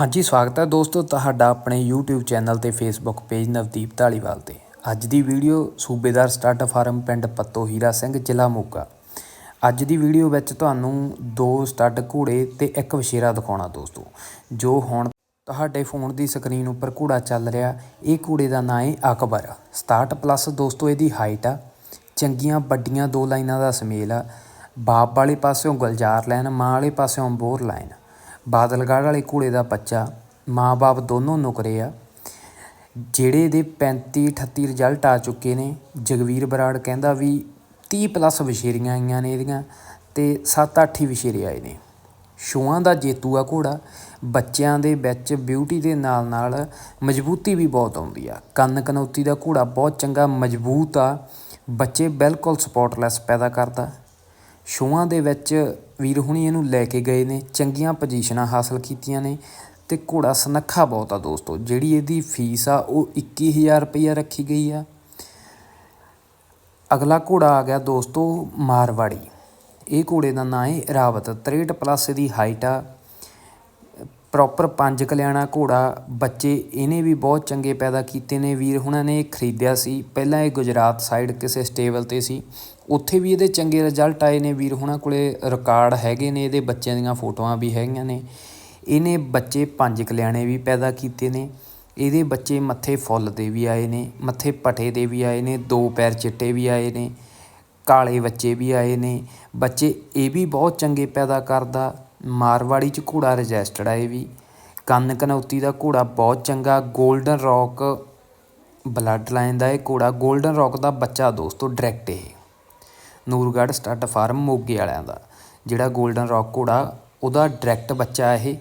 ਹਾਂਜੀ, ਸਵਾਗਤ ਹੈ ਦੋਸਤੋ ਤੁਹਾਡਾ ਆਪਣੇ YouTube ਚੈਨਲ ਤੇ Facebook ਪੇਜ ਨਵਦੀਪ ਢਾਲੀਵਾਲ ਤੇ। ਅੱਜ ਦੀ ਵੀਡੀਓ ਸੂਬੇਦਾਰ ਸਟੱਡ ਫਾਰਮ ਪਿੰਡ ਪੱਤੋ ਹੀਰਾ ਸਿੰਘ, ਜ਼ਿਲ੍ਹਾ ਮੋਗਾ। ਅੱਜ ਦੀ ਵੀਡੀਓ ਵਿੱਚ ਤੁਹਾਨੂੰ ਦੋ ਸਟੱਡ ਘੋੜੇ ਤੇ ਇੱਕ ਵਛੇਰਾ ਦਿਖਾਉਣਾ ਦੋਸਤੋ, ਜੋ ਹੁਣ ਤੁਹਾਡੇ ਫੋਨ ਦੀ ਸਕਰੀਨ ਉੱਪਰ ਘੋੜਾ ਚੱਲ ਰਿਹਾ। ਇਹ ਘੋੜੇ ਦਾ ਨਾਂ ਹੈ ਅਕਬਰ। 67 ਪਲੱਸ ਦੋਸਤੋ ਇਹਦੀ ਹਾਈਟ ਆ। ਚੰਗੀਆਂ, ਵੱਡੀਆਂ ਦੋ ਲਾਈਨਾਂ ਦਾ ਸਮੇਲ ਆ। ਬਾਪ ਵਾਲੇ ਪਾਸਿਓਂ ਗੁਲਜ਼ਾਰ ਲਾਈਨ ਮਾਂ ਵਾਲੇ ਪਾਸਿਓਂ ਅੰਬੋਰ ਲਾਈਨ ਬਾਦਲਗੜ੍ਹ ਵਾਲੇ ਘੋੜੇ ਦਾ ਬੱਚਾ, ਮਾਂ-ਬਾਪ ਦੋਨੋਂ ਨੁਕਰੇ ਆ। ਜਿਹੜੇ ਦੇ 35 38 ਰਿਜ਼ਲਟ ਆ ਚੁੱਕੇ ਨੇ। ਜਗਵੀਰ ਬਰਾੜ ਕਹਿੰਦਾ ਵੀ 30 ਪਲੱਸ ਵਿਸ਼ੇਰੀਆਂ ਆਈਆਂ ਨੇ ਇਹਦੀਆਂ ਤੇ 7-8 ਹੀ ਵਿਸ਼ੇਰੇ ਆਏ ਨੇ। ਸ਼ੋਆਂ ਦਾ ਜੇਤੂ ਆ ਘੋੜਾ। ਬੱਚਿਆਂ ਦੇ ਵਿੱਚ ਬਿਊਟੀ ਦੇ ਨਾਲ ਨਾਲ ਮਜ਼ਬੂਤੀ ਵੀ ਬਹੁਤ ਆਉਂਦੀ ਆ। ਕੰਨ ਕਨੌਤੀ ਦਾ ਘੋੜਾ ਬਹੁਤ ਚੰਗਾ, ਮਜ਼ਬੂਤ ਆ। ਬੱਚੇ ਬਿਲਕੁਲ ਸਪੋਰਟਲੈਸ ਪੈਦਾ ਕਰਦਾ। ਸ਼ੋਆਂ ਦੇ ਵਿੱਚ ਵੀਰ ਹੁਣੀ ਇਹਨੂੰ ਲੈ ਕੇ ਗਏ ਨੇ, ਚੰਗੀਆਂ ਪੋਜੀਸ਼ਨਾਂ ਹਾਸਲ ਕੀਤੀਆਂ ਨੇ ਤੇ ਘੋੜਾ ਸਨੱਖਾ ਬਹੁਤ ਆ ਦੋਸਤੋ, ਜਿਹੜੀ ਇਹਦੀ ਫੀਸ ਆ ਉਹ 21000 ਰੁਪਈਆ ਰੱਖੀ ਗਈ ਆ। ਅਗਲਾ ਘੋੜਾ ਆ ਗਿਆ ਦੋਸਤੋ ਮਾਰਵਾੜੀ। ਇਹ ਘੋੜੇ ਦਾ ਨਾਂ ਹੈ ਰਾਵਤ 63 ਪਲੱਸ ਇਹਦੀ ਹਾਈਟ ਆ। ਪ੍ਰੋਪਰ ਪੰਜ ਕਲਿਆਣਾ ਘੋੜਾ ਬੱਚੇ ਇਹਨੇ ਵੀ ਬਹੁਤ ਚੰਗੇ ਪੈਦਾ ਕੀਤੇ ਨੇ। ਵੀਰ ਹੁਣਾਂ ਨੇ ਖਰੀਦਿਆ ਸੀ। ਪਹਿਲਾਂ ਇਹ ਗੁਜਰਾਤ ਸਾਈਡ ਕਿਸੇ ਸਟੇਬਲ ਤੇ ਸੀ। ਉੱਥੇ ਵੀ ਇਹਦੇ ਚੰਗੇ ਰਿਜ਼ਲਟ ਆਏ ਨੇ। ਵੀਰ ਹੁਣਾਂ ਕੋਲੇ ਰਿਕਾਰਡ ਹੈਗੇ ਨੇ। ਇਹਦੇ ਬੱਚਿਆਂ ਦੀਆਂ ਫੋਟੋਆਂ ਵੀ ਹੈਗੀਆਂ ਨੇ। ਇਹਨੇ ਬੱਚੇ ਪੰਜ ਕਲਿਆਣੇ ਵੀ ਪੈਦਾ ਕੀਤੇ ਨੇ। ਇਹਦੇ ਬੱਚੇ ਮੱਥੇ ਫੁੱਲ ਦੇ ਵੀ ਆਏ ਨੇ। ਮੱਥੇ ਪਟੇ ਦੇ ਵੀ ਆਏ ਨੇ। ਦੋ ਪੈਰ ਚਿੱਟੇ ਵੀ ਆਏ ਨੇ। ਕਾਲੇ ਬੱਚੇ ਵੀ ਆਏ ਨੇ। ਬੱਚੇ ਇਹ ਵੀ ਬਹੁਤ ਚੰਗੇ ਪੈਦਾ ਕਰਦਾ। ਮਾਰਵਾੜੀ 'ਚ ਘੋੜਾ ਰਜਿਸਟਰਡ ਆ ਇਹ ਵੀ। ਕੰਨ ਕਨੌਤੀ ਦਾ ਘੋੜਾ ਬਹੁਤ ਚੰਗਾ ਗੋਲਡਨ ਰੌਕ ਬਲੱਡ ਲਾਈਨ ਦਾ ਇਹ ਘੋੜਾ। ਗੋਲਡਨ ਰੌਕ ਦਾ ਬੱਚਾ ਦੋਸਤੋ ਡਾਇਰੈਕਟ ਇਹ। ਨੂਰਗੜ੍ਹ ਸਟੱਡ ਫਾਰਮ ਮੋਗੇ ਵਾਲਿਆਂ ਦਾ। ਜਿਹੜਾ ਗੋਲਡਨ ਰੌਕ ਘੋੜਾ, ਉਹਦਾ ਡਾਇਰੈਕਟ ਬੱਚਾ ਇਹ।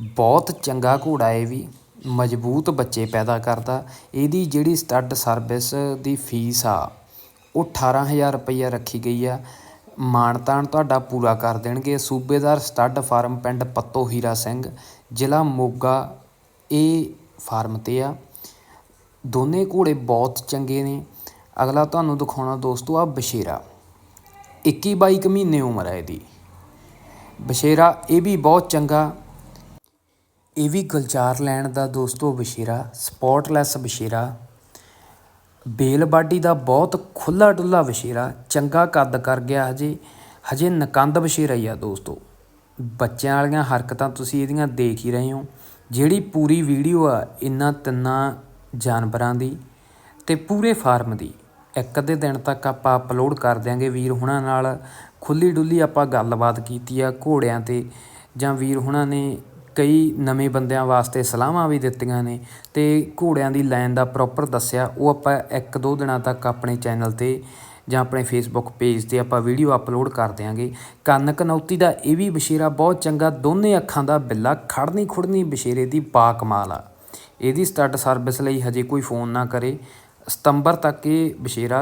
ਬਹੁਤ ਚੰਗਾ ਘੋੜਾ ਇਹ ਵੀ। ਮਜ਼ਬੂਤ ਬੱਚੇ ਪੈਦਾ ਕਰਦਾ। ਇਹਦੀ ਜਿਹੜੀ ਸਟੱਡ ਸਰਵਿਸ ਦੀ ਫੀਸ ਆ, ਉਹ 18000 ਰੁਪਈਆ ਰੱਖੀ ਗਈ ਆ। ਮਾਣ ਤਾਣ ਤੁਹਾਡਾ ਪੂਰਾ ਕਰ ਦੇਣਗੇ। ਸੂਬੇਦਾਰ ਸਟੱਡ ਫਾਰਮ ਪਿੰਡ ਪੱਤੋ ਹੀਰਾ ਸਿੰਘ, ਜ਼ਿਲ੍ਹਾ ਮੋਗਾ ਇਹ ਫਾਰਮ ਤੇ ਆ। ਦੋਨੇ ਘੋੜੇ ਬਹੁਤ ਚੰਗੇ ਨੇ। ਅਗਲਾ ਤੁਹਾਨੂੰ ਦਿਖਾਉਣਾ ਦੋਸਤੋ ਆ ਬਸ਼ੇਰਾ 21 22 ਮਹੀਨੇ ਉਮਰ ਹੈ ਇਹਦੀ। ਬਸ਼ੇਰਾ ਇਹ ਵੀ ਬਹੁਤ ਚੰਗਾ। ਇਹ ਵੀ ਗੁਲਜ਼ਾਰ ਲੈਣ ਦਾ ਦੋਸਤੋ ਬਸ਼ੇਰਾ ਸਪੋਰਟਲੈਸ ਬਸ਼ੇਰਾ ਬੇਲਬਾਡੀ ਦਾ ਬਹੁਤ ਖੁੱਲਾ ਡੁੱਲਾ ਬਸ਼ੇਰਾ ਚੰਗਾ ਕੱਦ ਕਰ ਗਿਆ ਹਜੇ ਹਜੇ ਨਕੰਦ ਬਸ਼ੇਰਾ ਹੀ ਆ ਦੋਸਤੋ। ਬੱਚਿਆਂ ਵਾਲੀਆਂ ਹਰਕਤਾਂ ਤੁਸੀਂ ਇਹਦੀਆਂ ਦੇਖ ਹੀ ਰਹੇ ਹੋ। ਜਿਹੜੀ ਪੂਰੀ ਵੀਡੀਓ ਆ ਇਹਨਾਂ ਤਿੰਨਾਂ ਜਾਨਵਰਾਂ ਦੀ ਤੇ ਪੂਰੇ ਫਾਰਮ ਦੀ। ਇੱਕ ਅੱਧੇ ਦਿਨ ਤੱਕ ਆਪਾਂ ਅਪਲੋਡ ਕਰ ਦਿਆਂਗੇ ਵੀਰ ਹੁਣਾਂ ਨਾਲ। ਖੁੱਲੀ ਡੁੱਲੀ ਆਪਾਂ ਗੱਲਬਾਤ ਕੀਤੀ ਆ ਘੋੜਿਆਂ ਤੇ ਜਾਂ ਵੀਰ ਹੁਣਾਂ ਨੇ ਕਈ ਨਵੇਂ ਬੰਦਿਆਂ ਵਾਸਤੇ ਸਲਾਹਾਂ ਵੀ ਦਿੱਤੀਆਂ ਨੇ ਅਤੇ ਘੋੜਿਆਂ ਦੀ ਲਾਈਨ ਦਾ ਪ੍ਰੋਪਰ ਦੱਸਿਆ, ਉਹ ਆਪਾਂ ਇੱਕ ਦੋ ਦਿਨਾਂ ਤੱਕ ਆਪਣੇ ਚੈਨਲ ਤੇ ਜਾਂ ਆਪਣੇ ਫੇਸਬੁੱਕ ਪੇਜ ਤੇ ਆਪਾਂ ਵੀਡੀਓ ਅਪਲੋਡ ਕਰ ਦਿਆਂਗੇ। ਕੰਨ ਕਨੌਤੀ ਦਾ ਇਹ ਵੀ ਬਸ਼ੇਰਾ ਬਹੁਤ ਚੰਗਾ, ਦੋਨੇ ਅੱਖਾਂ ਦਾ ਬਿੱਲਾ ਖੜਨੀ ਖੁੜਨੀ ਬਸ਼ੇਰੇ ਦੀ ਪਾ ਕਮਾਲ ਆ। ਇਹਦੀ ਸਟੱਡ ਸਰਵਿਸ ਲਈ ਹਜੇ ਕੋਈ ਫੋਨ ਨਾ ਕਰੇ। ਸਤੰਬਰ ਤੱਕ ਇਹ ਬਸ਼ੇਰਾ